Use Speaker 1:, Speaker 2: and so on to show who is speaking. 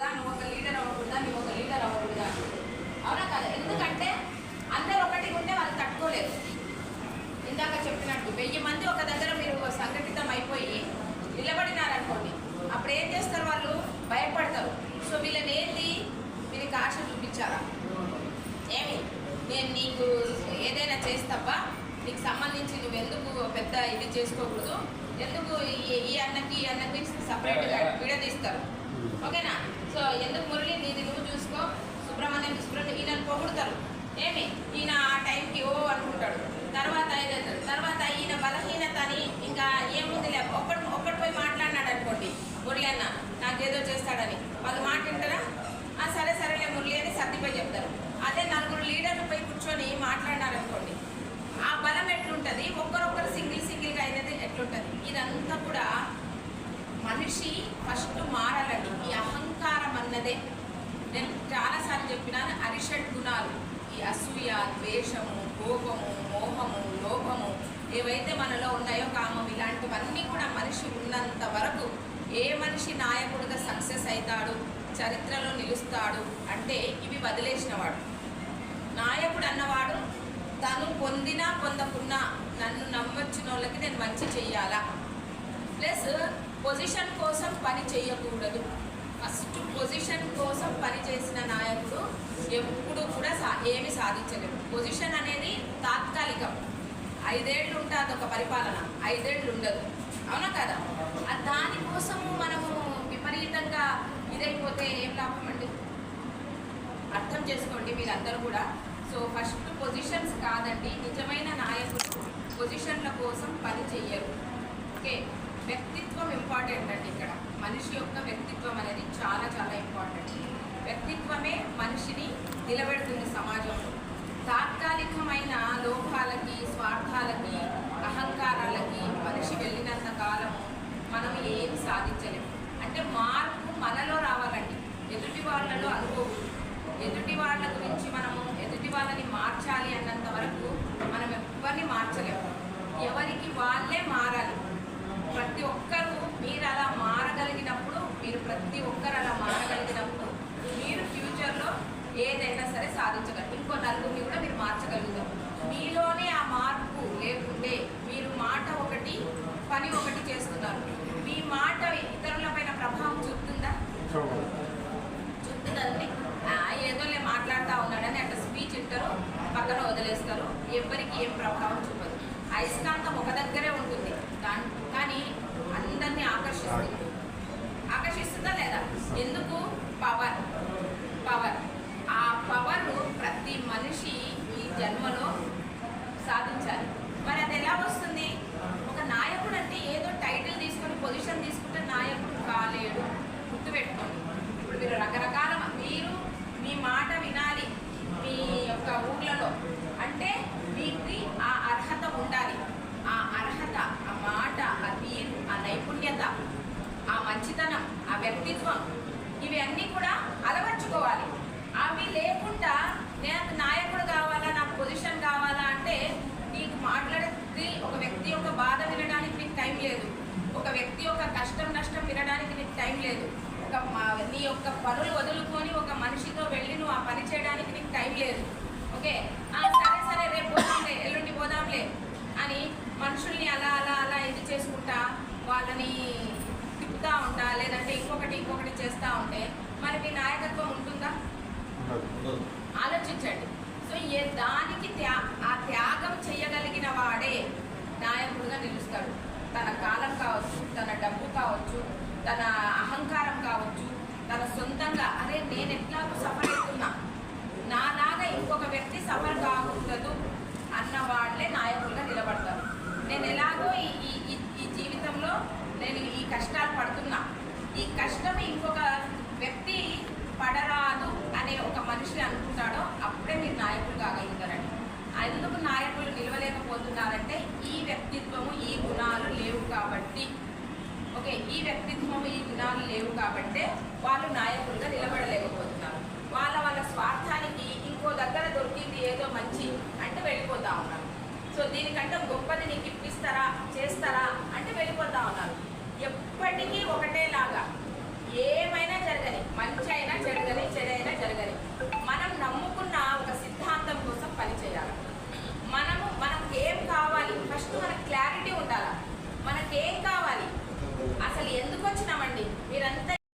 Speaker 1: అవ్వకూడదా నువ్వు ఒక లీడర్ అవ్వకూడదా నువ్వు ఒక లీడర్ అవ్వకూడదా అవునా కదా? ఎందుకంటే అందరు ఒకటి ఉంటే వాళ్ళు తట్టుకోలేరు. ఇందాక చెప్పినట్టు వెయ్యి మంది ఒక దగ్గర మీరు సంఘటితం అయిపోయి నిలబడినారనుకోండి అప్పుడు ఏం చేస్తారు వాళ్ళు? భయపడతారు. సో వీళ్ళని ఏంటి వీరికి ఆశ చూపించారా ఏమి? నేను నీకు ఏదైనా చేస్తావా? నీకు సంబంధించి నువ్వు ఎందుకు పెద్ద ఇది చేసుకోకూడదు? ఎందుకు ఈ- అన్నకి ఈ అన్నకి సపరేట్గా విడదీస్తారు? ఓకేనా? సో ఎందుకు మురళి? నీది నువ్వు చూసుకో. సుబ్రహ్మణ్యం సుబ్రహ్మణ్యం ఈయన పొగుడతారు. ఏమి? ఈయన ఆ టైంకి ఓ అనుకుంటాడు. తర్వాత ఏదవుతాడు తర్వాత ఈయన బలహీనత అని ఇంకా ఏముందిలే ఒక్కడు ఒక్కడు పోయి మాట్లాడినాడు అనుకోండి మురళి అన్న. నాకేదో చేస్తాడని. వాళ్ళు మాట వింటారా సరే సరేలే మురళి అని సర్దిపోయి చెప్తారు. అదే. నేను చాలాసార్లు చెప్పినాను అరిషడ్ గుణాలు ఈ అసూయ ద్వేషము కోపము మోహము లోపము ఏవైతే మనలో ఉన్నాయో కామం ఇలాంటివన్నీ కూడా మనిషి ఉన్నంత వరకు ఏ మనిషి నాయకుడిగా సక్సెస్ అవుతాడు చరిత్రలో నిలుస్తాడు అంటే ఇవి వదిలేసినవాడు నాయకుడు అన్నవాడు తను పొందినా పొందకున్నా నన్ను నమ్మొచ్చిన వాళ్ళకి నేను మంచి చెయ్యాలా? ప్లస్ పొజిషన్ కోసం పని చేయకూడదు ఫస్ట్ పొజిషన్ కోసం పని చేసిన నాయకుడు ఎప్పుడు కూడా సా ఏమి సాధించలేము. పొజిషన్ అనేది తాత్కాలికం. ఐదేళ్ళు ఉంటుంది ఒక పరిపాలన. ఐదేళ్ళు ఉండదు. అవునా కదా? దానికోసము మనము విపరీతంగా ఇదైపోతే ఏం లాభం అండి? అర్థం చేసుకోండి మీరందరూ కూడా. సో ఫస్ట్ పొజిషన్స్ కాదండి నిజమైన నాయకులు పొజిషన్ల కోసం పని చెయ్యరు. ఓకే? వ్యక్తిత్వం ఇంపార్టెంట్ అండి ఇక్కడ. మనిషి యొక్క వ్యక్తిత్వం అనేది చాలా చాలా ఇంపార్టెంట్ వ్యక్తిత్వమే మనిషిని నిలబెడుతుంది సమాజంలో. తాత్కాలికమైన లోపాలకి స్వార్థాలకి అహంకారాలకి మనిషి వెళ్ళినంత కాలం మనం ఏం సాధించలేము అంటే మార్పు మనలో రావాలండి. ఎదుటి వాళ్ళలో అనుకోకూడదు ఎదుటి వాళ్ళ గురించి మనము ఎదుటి వాళ్ళని మార్చాలి అన్నంత వరకు మనం ఎవరిని మార్చలేము ఎవరికి వాళ్ళే మారాలి. ప్రతి ఒక్కరు మీరు అలా మారగలిగినప్పుడు మీరు ప్రతి ఒక్కరు అలా ఏదైనా సరే సాధించగలరు. ఇంకో నలుగురిని కూడా మీరు మార్చగలుగుతారు. మీలోనే ఆ మార్పు లేకుంటే మీరు మాట ఒకటి పని ఒకటి చేస్తున్నారు. మీ మాట ఇతరులపైన ప్రభావం చూపుతుందా? చూపుతుందండి. ఏదోలే మాట్లాడుతూ ఉన్నాడని అట్లా స్పీచ్ ఇస్తారు పక్కన వదిలేస్తారు. ఎవరికి ఏం ప్రభావం చూపదు. అయస్కాంతం ఒక దగ్గరే ఉంటుంది. దాని కానీ అందరినీ ఆకర్షిస్తుంది లేదా ఎందుకు పవర్ పవర్ ఆ పవర్ ప్రతి మనిషి ఈ జన్మలో సాధించాలి మరి అది ఎలా వస్తుంది ఒక నాయకుడు అంటే ఏదో టైటిల్ తీసుకొని పొజిషన్ తీసుకుంటే నాయకుడు కాలేడు గుర్తుపెట్టుకోండి ఇప్పుడు మీరు రకరకాల మీరు మీ మాట వినాలి మీ యొక్క ఊర్లలో అంటే మీకు ఆ అర్హత ఉండాలి ఆ అర్హత ఆ మాట ఆ తీరు ఆ నైపుణ్యత ఆ మంచితనం ఆ వ్యక్తిత్వం ఇవి అన్నీ కూడా అలవర్చుకోవాలి. అవి లేకుండా నేను నాయకుడు కావాలా నాకు పొజిషన్ కావాలా అంటే నీకు మాట్లాడేది ఒక వ్యక్తి యొక్క బాధ వినడానికి నీకు టైం లేదు. ఒక వ్యక్తి యొక్క కష్టం నష్టం వినడానికి నీకు టైం లేదు. ఒక నీ యొక్క పనులు వదులుకొని ఒక మనిషితో వెళ్ళి నువ్వు ఆ పని చేయడానికి నీకు టైం లేదు. ఓకే? సరే సరే రేపు పోదాంలే ఎల్లుండి పోదాంలే అని మనుషుల్ని అలా అలా అలా ఇది చేసుకుంటా వాళ్ళని తిప్పుతా ఉంటా లేదంటే ఇంకొకటి ఇంకొకటి చేస్తూ ఉంటే మరి మీ నాయకత్వం ఉంటుందా? ఆలోచించండి. సో ఏ దానికి త్యా ఆ త్యాగం చేయగలిగిన వాడే నాయకుడుగా నిలుస్తాడు. తన కాలం కావచ్చు తన డబ్బు కావచ్చు తన అహంకారం కావచ్చు తన సొంతంగా అరే నేను ఎట్లాగో సఫర్ అవుతున్నా నాలాగా ఇంకొక వ్యక్తి సఫర్ కాకూడదు అన్న వాళ్ళే నాయకులుగా నిలబడతారు. నేను ఎలాగో ఈ వాళ్ళు నాయకులుగా నిలబడలేకపోతున్నారు. వాళ్ళ వాళ్ళ స్వార్థానికి ఇంకో దగ్గర దొరికింది ఏదో మంచి అంటే వెళ్ళిపోతా ఉన్నారు. సో దీనికంటే గొప్పది నీకు ఇప్పిస్తారా చేస్తారా